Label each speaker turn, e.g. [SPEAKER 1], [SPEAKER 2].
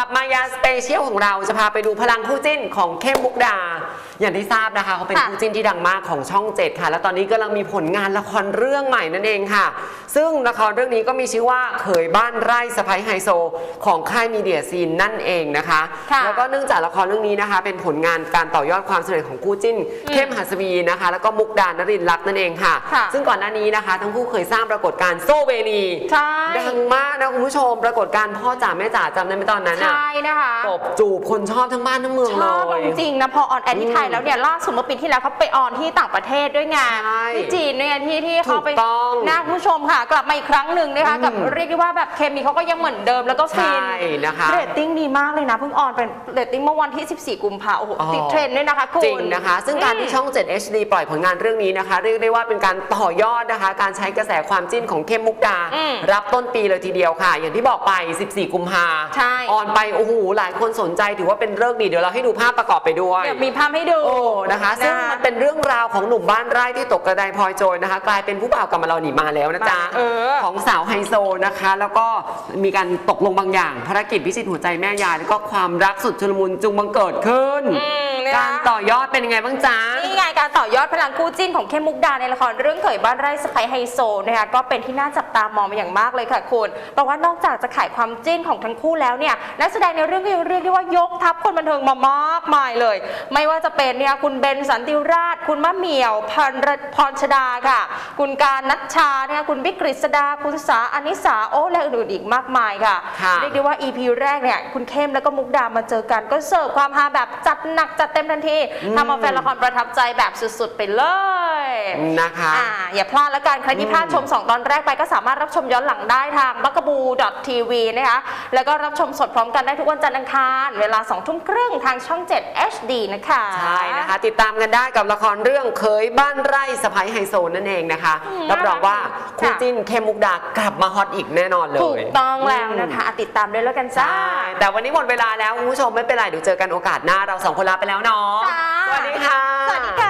[SPEAKER 1] กับมายาสเปเชียลของเราจะพาไปดูพลังคู่จิ้นของเข้มมุกดา อย่างที่ทราบนะคะเขาเป็น
[SPEAKER 2] ค่ะ
[SPEAKER 1] คู่จิ้นที่ดังมากของช่อง7ค่ะ แล้วตอนนี้กำลังมีผลงานละครเรื่องใหม่นั่นเองค่ะ ซึ่งละครเรื่องนี้ก็มีชื่อว่าเขยบ้านไร่สะพ้ยไฮโซ ของค่ายมีเดียซีนนั่นเองนะคะ
[SPEAKER 2] ค่ะ
[SPEAKER 1] แล้วก็เนื่องจากละครเรื่องนี้นะคะ เป็นผลงานการต่อยอดความสำเร็จของคู่จิ้น เข้มหัสวีนะคะ แล้วก็มุกดานรินทร์รักนั่นเองค่ะ
[SPEAKER 2] ค่ะ
[SPEAKER 1] ซึ่งก่อนหน้านี้นะคะ ทั้งคู่เคยสร้างปรากฏการณ์โซเวนี
[SPEAKER 2] ใช่
[SPEAKER 1] ดังมากนะคุณผู้ชมปรากฏการณ์พ่อจ๋าแม่จ๋าจำได้ไหมตอนนั้นอะ
[SPEAKER 2] ใช่นะคะ
[SPEAKER 1] ตบจูบคนชอบทั้งบ้านทั้งเมือง
[SPEAKER 2] ช
[SPEAKER 1] เล
[SPEAKER 2] อบ
[SPEAKER 1] ย
[SPEAKER 2] จริงๆนะ พอออนแอร์ที่ไทยแล้วเนี่ยล่าสุดเมื่อปีที่แล้วเขาไปออนที่ต่างประเทศด้วยไง
[SPEAKER 1] ใช่
[SPEAKER 2] ที่จีนเนี่ยที่ที่เขาไป
[SPEAKER 1] ถูกต้อง
[SPEAKER 2] นะคุณผู้ชมค่ะ กลับมาอีกครั้งหนึ่งนะคะ
[SPEAKER 1] อืม
[SPEAKER 2] กับเรียกได้ว่าแบบเคมีเขาก็ยังเหมือนเดิมแล้วก็ฟิน
[SPEAKER 1] ใช่นะคะ
[SPEAKER 2] เรตติ้งดีมากเลยนะเพิ่งออนเป็นเรตติ้งเมื่อวันที่ 14 กุมภาโอ้โห
[SPEAKER 1] อ๋อ
[SPEAKER 2] ติดเทรนด์ด้วยนะคะคุณ
[SPEAKER 1] จริงนะคะ ซึ่งการที่ช่อง 7 HD ปล่อยผลงานเรื่องนี้นะคะ เรียกได้ว่าเป็นการต่อยอดนะคะ การใช้กระแสความจิ้นของเข้มมุกดา
[SPEAKER 2] อืม
[SPEAKER 1] รับต้นปีเลยทีเดียวค่ะ อย่างที่บอกไป 14 กุมภา
[SPEAKER 2] ใช่
[SPEAKER 1] ออนไปโอ้โหหลายคนสนใจถือว่าเป็นเรื่องดีเดี๋ยวเราให้ดูภาพประกอบไปด้วย
[SPEAKER 2] เดี๋ยวมีภาพให้ดู
[SPEAKER 1] โอ้นะคะซึ่งมันเป็นเรื่องราวของหนุ่มบ้านไร่ที่ตกกระไดพลอยโจรนะคะ กลายเป็นผู้บ่าวกำมะเราหนีมาแล้วนะจ๊ะ
[SPEAKER 2] เออ
[SPEAKER 1] ของสาวไฮโซนะคะ แล้วก็มีการตกลงบางอย่างภารกิจพิชิตหัวใจแม่ยายแล้วก็ความรักสุดชุลมุนจุงบังเกิดขึ้น
[SPEAKER 2] อืมนะคะ
[SPEAKER 1] การต่อยอดเป็นยังไงบ้างจ๊ะ
[SPEAKER 2] นี่ไงการต่อยอดพลังคู่จิ้นของเข้มมุกดาในละครเรื่องเขยบ้านไร่สไปไฮโซนะคะก็เป็นที่น่าจับตามองเป็นอย่างมากเลยค่ะคุณเพราะว่านอกจากจะขายความจิ้นของทั้งคู่แล้วเนี่ยนักแสดงในเรื่องก็ยังเรียกได้ว่ายกทัพคนบันเทิงมามากมายเลย ไม่ว่าจะเป็นเนี่ยคุณเบนสันติราช คุณมะเหมี่ยวพรพรชดาค่ะ คุณการนัชชาเนี่ยคุณบิ๊กกฤษดาคุณสาอนิสาโอ้และอื่นๆอีกมากมายค่ะ
[SPEAKER 1] ค่ะ
[SPEAKER 2] เรียกได้ว่า EP แรกเนี่ยคุณเข้มแล้วก็มุกดามาเจอกันก็เสิร์ฟความฮาแบบจัดหนักจัดเต็มทันทีทำเอาแฟนละครประทับใจแบบสุดๆไปเลย
[SPEAKER 1] นะคะ
[SPEAKER 2] อ่าอย่าพลาดแล้วกันใครที่พลาดชม 2 ตอนแรกไปก็สามารถรับชมย้อนหลังได้ทางบักบูดอททีวีนะคะแล้วก็รับชมสดพร้อมกันได้ทุกวันจันทร์อังคาร เวลา2ทุ่มครึ่งทางช่อง 7 HD นะคะ
[SPEAKER 1] ใช่นะคะ ติดตามกันได้กับละครเรื่องเคยบ้านไร่สะพ้ยไฮโซนั่นเองนะคะรับรองว่า
[SPEAKER 2] คู่
[SPEAKER 1] จิ้นเข้มมุกดากลับมาฮอตอีกแน่นอนเลย
[SPEAKER 2] ถูกต้องแล้วนะคะติดตามด้วยแล้วกันจ้า
[SPEAKER 1] แต่วันนี้หมดเวลาแล้วคุณผู้ชมไม่เป็นไรเดี๋ยวเจอกันโอกาสหน้าเราสองคนลาไปแล้วแล้วเนาะ
[SPEAKER 2] สวัสดีค่ะ
[SPEAKER 1] สวัสดีค่ะ